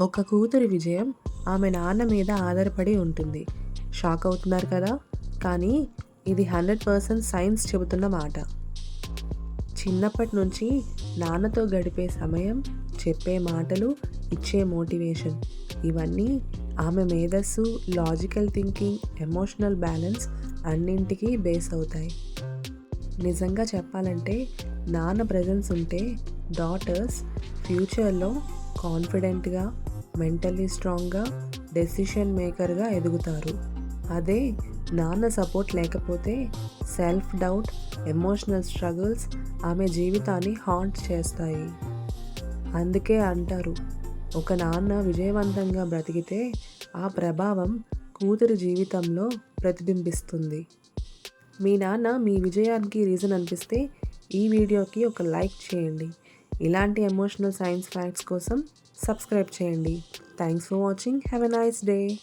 ఒక కూతురి విజయం ఆమె నాన్న మీద ఆధారపడి ఉంటుంది. షాక్ అవుతున్నారు కదా? కానీ ఇది హండ్రెడ్ పర్సెంట్ సైన్స్ చెబుతున్న మాట. చిన్నప్పటి నుంచి నాన్నతో గడిపే సమయం చెప్పే మాటలు ఇచ్చే మోటివేషన్ ఇవన్నీ ఆమె మేధస్సు లాజికల్ థింకింగ్ ఎమోషనల్ బ్యాలెన్స్ అన్నింటికీ బేస్ అవుతాయి. నిజంగా చెప్పాలంటే నాన్న ప్రజెన్స్ ఉంటే డాటర్స్ ఫ్యూచర్లో కాన్ఫిడెంట్గా మెంటల్లీ స్ట్రాంగ్గా డెసిషన్ మేకర్గా ఎదుగుతారు. అదే నాన్న సపోర్ట్ లేకపోతే సెల్ఫ్ డౌట్ ఎమోషనల్ స్ట్రగుల్స్ ఆమె జీవితాన్ని హాంట్ చేస్తాయి. అందుకే అంటారు ఒక నాన్న విజయవంతంగా బ్రతికితే ఆ ప్రభావం కూతురి జీవితంలో ప్రతిబింబిస్తుంది. మీ నాన్న మీ విజయానికి రీజన్ అనిపిస్తే ఈ వీడియోకి ఒక లైక్ చేయండి. ఇలాంటి ఎమోషనల్ సైన్స్ ఫ్యాక్ట్స్ కోసం సబ్స్క్రైబ్ చేయండి. Thanks for watching have a nice day